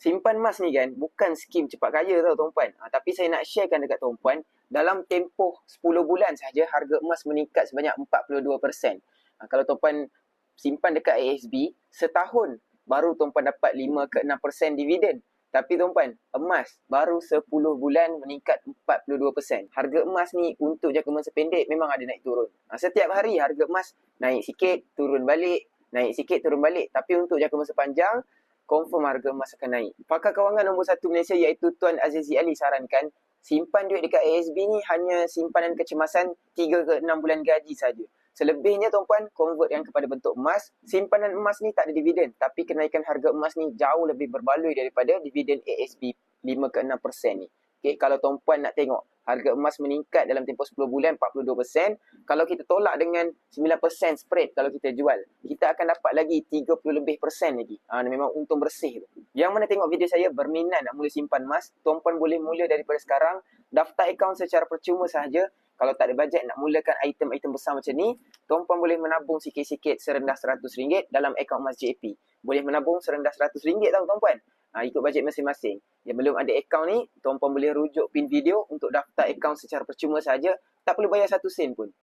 simpan emas ni kan bukan skim cepat kaya tau tuan-puan. Ha, tapi saya nak sharekan dekat tuan-puan, dalam tempoh 10 bulan sahaja harga emas meningkat sebanyak 42%. Ha, kalau tuan-puan simpan dekat ASB, setahun baru tuan-puan dapat 5 ke 6% dividen. Tapi tuan-puan, emas baru 10 bulan meningkat 42%. Harga emas ni untuk jangka masa pendek memang ada naik turun. Ha, setiap hari harga emas naik sikit, turun balik, naik sikit, turun balik. Tapi untuk jangka masa panjang, confirm harga emas akan naik. Pakar kewangan nombor satu Malaysia iaitu Tuan Azizi Ali sarankan simpan duit dekat ASB ni hanya simpanan kecemasan 3 ke 6 bulan gaji saja. Selebihnya tuan-puan convert yang kepada bentuk emas. Simpanan emas ni tak ada dividen tapi kenaikan harga emas ni jauh lebih berbaloi daripada dividen ASB 5 ke 6% ni. Okay, kalau tuan-puan nak tengok harga emas meningkat dalam tempoh 10 bulan 42%. Kalau kita tolak dengan 9% spread kalau kita jual, kita akan dapat lagi 30 lebih persen lagi. Ha, memang untung bersih tu. Yang mana tengok video saya berminat nak mula simpan emas, tuan-puan boleh mula daripada sekarang. Daftar akaun secara percuma sahaja. Kalau tak ada bajet nak mulakan item-item besar macam ni, tuan-puan boleh menabung sikit-sikit serendah RM100 dalam akaun emas JP. Boleh menabung serendah RM100 tau tuan-puan. Ha, ikut bajet masing-masing. Yang belum ada akaun ni, tuan-puan boleh rujuk pin video untuk daftar akaun secara percuma saja. Tak perlu bayar satu sen pun.